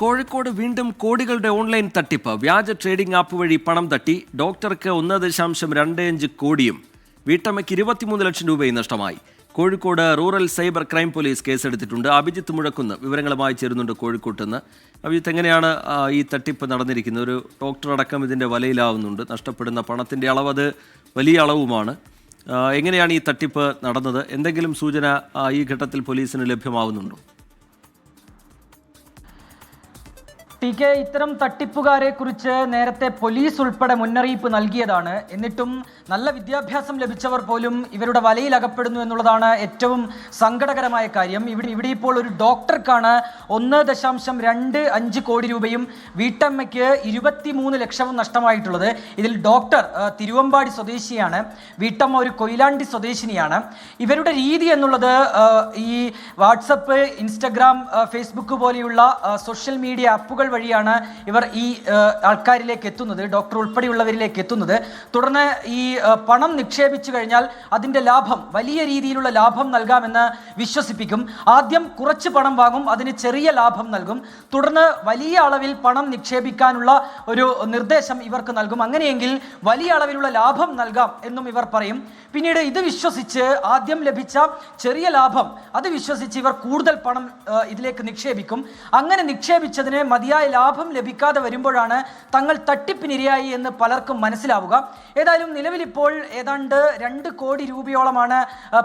കോഴിക്കോട് വീണ്ടും കോടികളുടെ ഓൺലൈൻ തട്ടിപ്പ്. വ്യാജ ട്രേഡിംഗ് ആപ്പ് വഴി പണം തട്ടി. ഡോക്ടർക്ക് ഒന്ന് ദശാംശം രണ്ട് അഞ്ച് കോടിയും. വീട്ടമ്മയ്ക്ക് ഇരുപത്തിമൂന്ന് ലക്ഷം രൂപയും നഷ്ടമായി. Kozhikode rural cyber crime police കേസെടുത്തിട്ടുണ്ട്. അഭിജിത്ത് മുഴക്കുന്ന് വിവരങ്ങളുമായി ചേരുന്നുണ്ട് കോഴിക്കോട്ട് നിന്ന് അഭിജിത്ത് എങ്ങനെയാണ് ഈ തട്ടിപ്പ് നടന്നിരിക്കുന്നത്? ഒരു ഡോക്ടർ അടക്കം ഇതിന്റെ വലയിലാവുന്നുണ്ട്. നഷ്ടപ്പെടുന്ന പണത്തിന്റെ അളവ് അത് വലിയ അളവുമാണ്. എങ്ങനെയാണ് ഈ തട്ടിപ്പ് നടന്നത്? എന്തെങ്കിലും സൂചന ഈ ഘട്ടത്തിൽ പോലീസിന് ലഭ്യമാവുന്നുണ്ടോ? ടി കെ ഇത്തരം തട്ടിപ്പുകാരെ കുറിച്ച് നേരത്തെ പോലീസ് ഉൾപ്പെടെ മുന്നറിയിപ്പ് നൽകിയതാണ്. എന്നിട്ടും നല്ല വിദ്യാഭ്യാസം ലഭിച്ചവർ പോലും ഇവരുടെ വലയിൽ അകപ്പെടുന്നു എന്നുള്ളതാണ് ഏറ്റവും സങ്കടകരമായ കാര്യം. ഇവിടെ ഇവിടെ ഇപ്പോൾ ഒരു ഡോക്ടർക്കാണ് ഒന്ന് ദശാംശം രണ്ട് അഞ്ച് കോടി രൂപയും വീട്ടമ്മയ്ക്ക് ഇരുപത്തി മൂന്ന് ലക്ഷവും നഷ്ടമായിട്ടുള്ളത്. ഇതിൽ ഡോക്ടർ തിരുവമ്പാടി സ്വദേശിയാണ്. വീട്ടമ്മ ഒരു കൊയിലാണ്ടി സ്വദേശിനിയാണ്. ഇവരുടെ രീതി എന്നുള്ളത് ഈ വാട്സപ്പ് ഇൻസ്റ്റഗ്രാം ഫേസ്ബുക്ക് പോലെയുള്ള സോഷ്യൽ മീഡിയ ആപ്പുകൾ വഴിയാണ് ഇവർ ഈ ആൾക്കാരിലേക്ക് എത്തുന്നത് ഡോക്ടർ ഉൾപ്പെടെയുള്ളവരിലേക്ക് എത്തുന്നത്. തുടർന്ന് ഈ പണം നിക്ഷേപിച്ചു കഴിഞ്ഞാൽ അതിന്റെ ലാഭം വലിയ രീതിയിലുള്ള ലാഭം നൽകാമെന്ന് വിശ്വസിപ്പിക്കും. ആദ്യം കുറച്ച് പണം വാങ്ങും അതിന് ചെറിയ ലാഭം നൽകും. തുടർന്ന് വലിയ അളവിൽ പണം നിക്ഷേപിക്കാനുള്ള ഒരു നിർദ്ദേശം ഇവർക്ക് നൽകും. അങ്ങനെയെങ്കിൽ വലിയ അളവിലുള്ള ലാഭം നൽകാം എന്നും ഇവർ പറയും. പിന്നീട് ഇത് വിശ്വസിച്ച് ആദ്യം ലഭിച്ച ചെറിയ ലാഭം അത് വിശ്വസിച്ച് ഇവർ കൂടുതൽ പണം ഇതിലേക്ക് നിക്ഷേപിക്കും. അങ്ങനെ നിക്ഷേപിച്ചതിന് മതിയായ ലാഭം ലഭിക്കാതെ വരുമ്പോഴാണ് തങ്ങൾ തട്ടിപ്പിനിരയായി എന്ന് പലർക്കും മനസ്സിലാവുക. ഏതായാലും നിലവിലിപ്പോൾ ഏതാണ്ട് രണ്ട് കോടി രൂപയോളമാണ്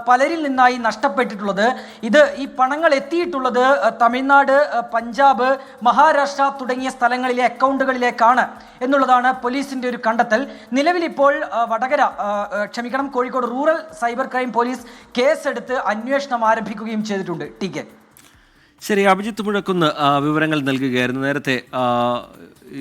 പലരിൽ നിന്നായി നഷ്ടപ്പെട്ടിട്ടുള്ളത്. ഇത് ഈ പണങ്ങൾ എത്തിയിട്ടുള്ളത് തമിഴ്നാട് പഞ്ചാബ് മഹാരാഷ്ട്ര തുടങ്ങിയ സ്ഥലങ്ങളിലെ അക്കൗണ്ടുകളിലേക്കാണ് എന്നുള്ളതാണ് പോലീസിന്റെ ഒരു കണ്ടെത്തൽ. നിലവിലിപ്പോൾ വടകര ക്ഷമിക്കണം Kozhikode rural cyber crime police കേസെടുത്ത് അന്വേഷണം ആരംഭിക്കുകയും ചെയ്തിട്ടുണ്ട്. T K. ശരി അഭിജിത്ത് മുഴക്കുന്ന് വിവരങ്ങൾ നൽകുകയായിരുന്നു. നേരത്തെ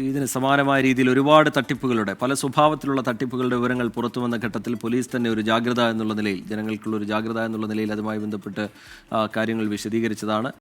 ഇതിന് സമാനമായ രീതിയിൽ ഒരുപാട് തട്ടിപ്പുകളുടെ പല സ്വഭാവത്തിലുള്ള തട്ടിപ്പുകളുടെ വിവരങ്ങൾ പുറത്തു വന്ന ഘട്ടത്തിൽ പോലീസ് തന്നെ ഒരു ജാഗ്രത എന്നുള്ള നിലയിൽ ജനങ്ങൾക്കുള്ള ഒരു ജാഗ്രത എന്നുള്ള നിലയിൽ അതുമായി ബന്ധപ്പെട്ട് കാര്യങ്ങൾ വിശദീകരിച്ചതാണ്.